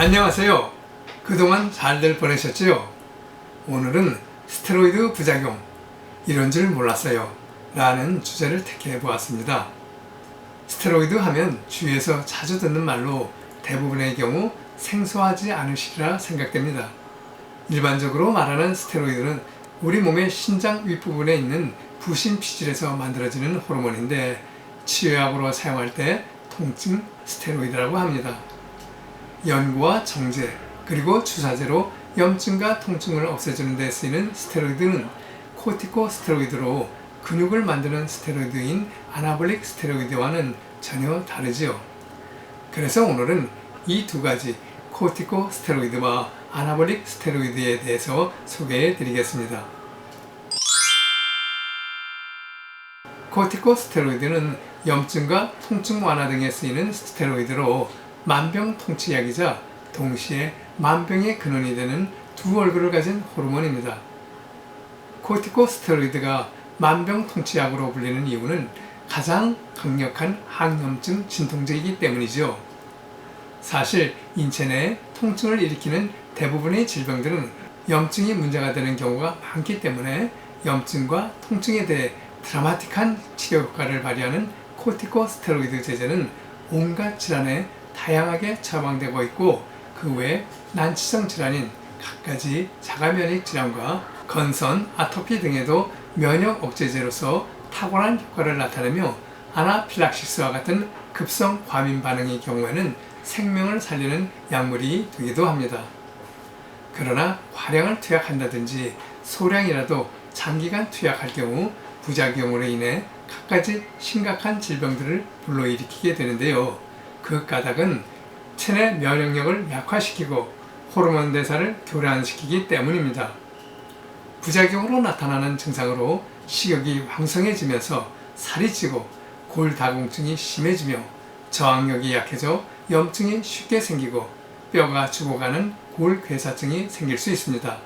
안녕하세요. 그동안 잘들 보내셨지요? 오늘은 스테로이드 부작용 이런 줄 몰랐어요. 라는 주제를 택해 보았습니다. 스테로이드 하면 주위에서 자주 듣는 말로 대부분의 경우 생소하지 않으시리라 생각됩니다. 일반적으로 말하는 스테로이드는 우리 몸의 신장 윗부분에 있는 부신 피질에서 만들어지는 호르몬인데 치료약으로 사용할 때 통증 스테로이드라고 합니다. 연고와 정제 그리고 주사제로 염증과 통증을 없애주는 데 쓰이는 스테로이드는 코티코 스테로이드로 근육을 만드는 스테로이드인 아나볼릭 스테로이드와는 전혀 다르지요. 그래서 오늘은 이 두 가지 코티코 스테로이드와 아나볼릭 스테로이드에 대해서 소개해 드리겠습니다. 코티코 스테로이드는 염증과 통증 완화 등에 쓰이는 스테로이드로 만병통치약이자 동시에 만병의 근원이 되는 두 얼굴을 가진 호르몬입니다. 코티코스테로이드가 만병통치약으로 불리는 이유는 가장 강력한 항염증 진통제이기 때문이죠. 사실 인체 내 통증을 일으키는 대부분의 질병들은 염증이 문제가 되는 경우가 많기 때문에 염증과 통증에 대해 드라마틱한 치료 효과를 발휘하는 코티코스테로이드 제제는 온갖 질환에 다양하게 처방되고 있고 그 외에 난치성 질환인 갖가지 자가면역 질환과 건선, 아토피 등에도 면역 억제제로서 탁월한 효과를 나타내며 아나필락시스와 같은 급성 과민 반응의 경우에는 생명을 살리는 약물이 되기도 합니다. 그러나 과량을 투약한다든지 소량이라도 장기간 투약할 경우 부작용으로 인해 갖가지 심각한 질병들을 불러일으키게 되는데요. 그 까닭은 체내 면역력을 약화시키고 호르몬 대사를 교란시키기 때문입니다. 부작용으로 나타나는 증상으로 식욕이 왕성해지면서 살이 찌고 골다공증이 심해지며 저항력이 약해져 염증이 쉽게 생기고 뼈가 죽어가는 골괴사증이 생길 수 있습니다.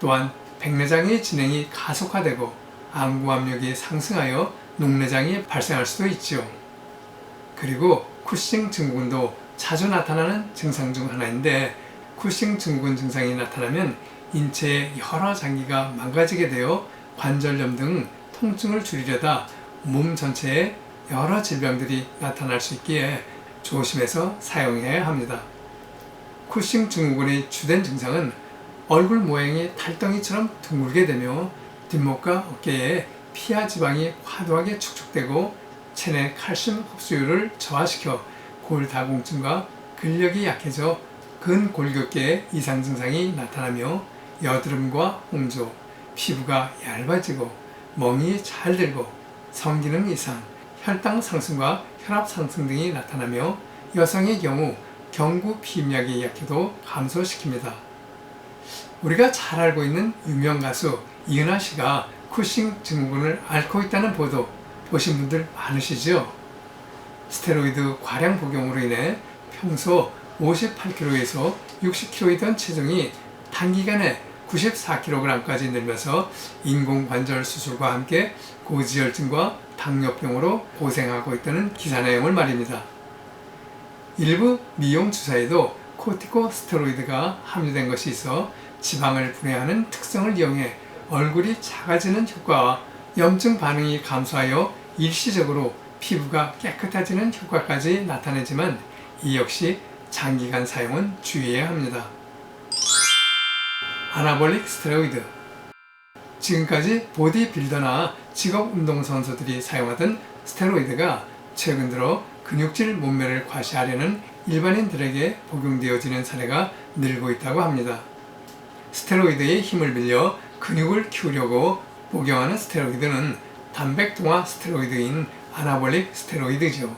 또한 백내장의 진행이 가속화되고 안구 압력이 상승하여 녹내장이 발생할 수도 있지요. 그리고 쿠싱 증후군도 자주 나타나는 증상 중 하나인데 쿠싱 증후군 증상이 나타나면 인체의 여러 장기가 망가지게 되어 관절염 등 통증을 줄이려다 몸 전체에 여러 질병들이 나타날 수 있기에 조심해서 사용해야 합니다. 쿠싱 증후군의 주된 증상은 얼굴 모양이 달덩이처럼 둥글게 되며 뒷목과 어깨에 피하 지방이 과도하게 축축되고 체내 칼슘 흡수율을 저하시켜 골다공증과 근력이 약해져 근골격계 이상 증상이 나타나며 여드름과 홍조, 피부가 얇아지고 멍이 잘 들고 성기능 이상, 혈당 상승과 혈압 상승 등이 나타나며 여성의 경우 경구 피임약이 약해도 감소시킵니다. 우리가 잘 알고 있는 유명 가수 이은하 씨가 쿠싱 증후군을 앓고 있다는 보도 보신 분들 많으시죠? 스테로이드 과량 복용으로 인해 평소 58kg에서 60kg이던 체중이 단기간에 94kg까지 늘면서 인공관절 수술과 함께 고지혈증과 당뇨병으로 고생하고 있다는 기사 내용을 말입니다. 일부 미용 주사에도 코티코 스테로이드가 함유된 것이 있어 지방을 분해하는 특성을 이용해 얼굴이 작아지는 효과와 염증 반응이 감소하여 일시적으로 피부가 깨끗해지는 효과까지 나타내지만 이 역시 장기간 사용은 주의해야 합니다. 아나볼릭 스테로이드 지금까지 보디빌더나 직업 운동선수들이 사용하던 스테로이드가 최근 들어 근육질 몸매를 과시하려는 일반인들에게 복용되어지는 사례가 늘고 있다고 합니다. 스테로이드의 힘을 빌려 근육을 키우려고 복용하는 스테로이드는 단백동화 스테로이드인 아나볼릭 스테로이드죠.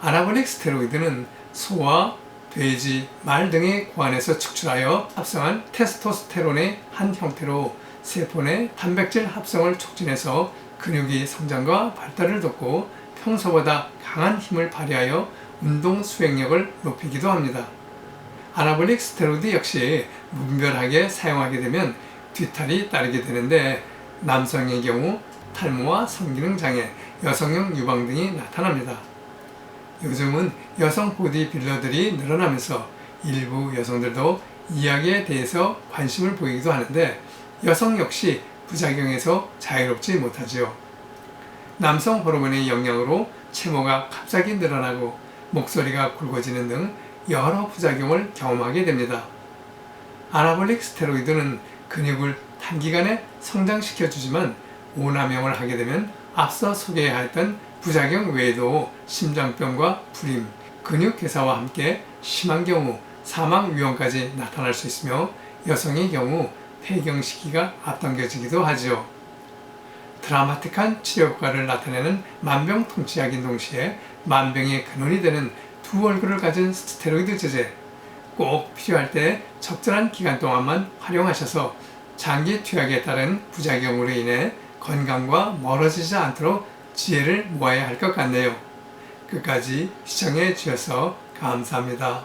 아나볼릭 스테로이드는 소와 돼지, 말 등의 고안에서 축출하여 합성한 테스토스테론의 한 형태로 세포 내 단백질 합성을 촉진해서 근육의 성장과 발달을 돕고 평소보다 강한 힘을 발휘하여 운동 수행력을 높이기도 합니다. 아나볼릭 스테로이드 역시 무분별하게 사용하게 되면 뒤탈이 따르게 되는데 남성의 경우 탈모와 성기능 장애, 여성형 유방 등이 나타납니다. 요즘은 여성 보디빌더들이 늘어나면서 일부 여성들도 이야기에 대해서 관심을 보이기도 하는데 여성 역시 부작용에서 자유롭지 못하지요. 남성 호르몬의 영향으로 체모가 갑자기 늘어나고 목소리가 굵어지는 등 여러 부작용을 경험하게 됩니다. 아나볼릭 스테로이드는 근육을 단기간에 성장시켜주지만 오남용을 하게 되면 앞서 소개하였던 부작용 외에도 심장병과 불임, 근육 괴사와 함께 심한 경우 사망 위험까지 나타날 수 있으며 여성의 경우 폐경 시기가 앞당겨지기도 하지요. 드라마틱한 치료 효과를 나타내는 만병통치약인 동시에 만병의 근원이 되는 두 얼굴을 가진 스테로이드 제제 꼭 필요할 때 적절한 기간 동안만 활용하셔서 장기 투약에 따른 부작용으로 인해 건강과 멀어지지 않도록 지혜를 모아야 할 것 같네요. 끝까지 시청해 주셔서 감사합니다.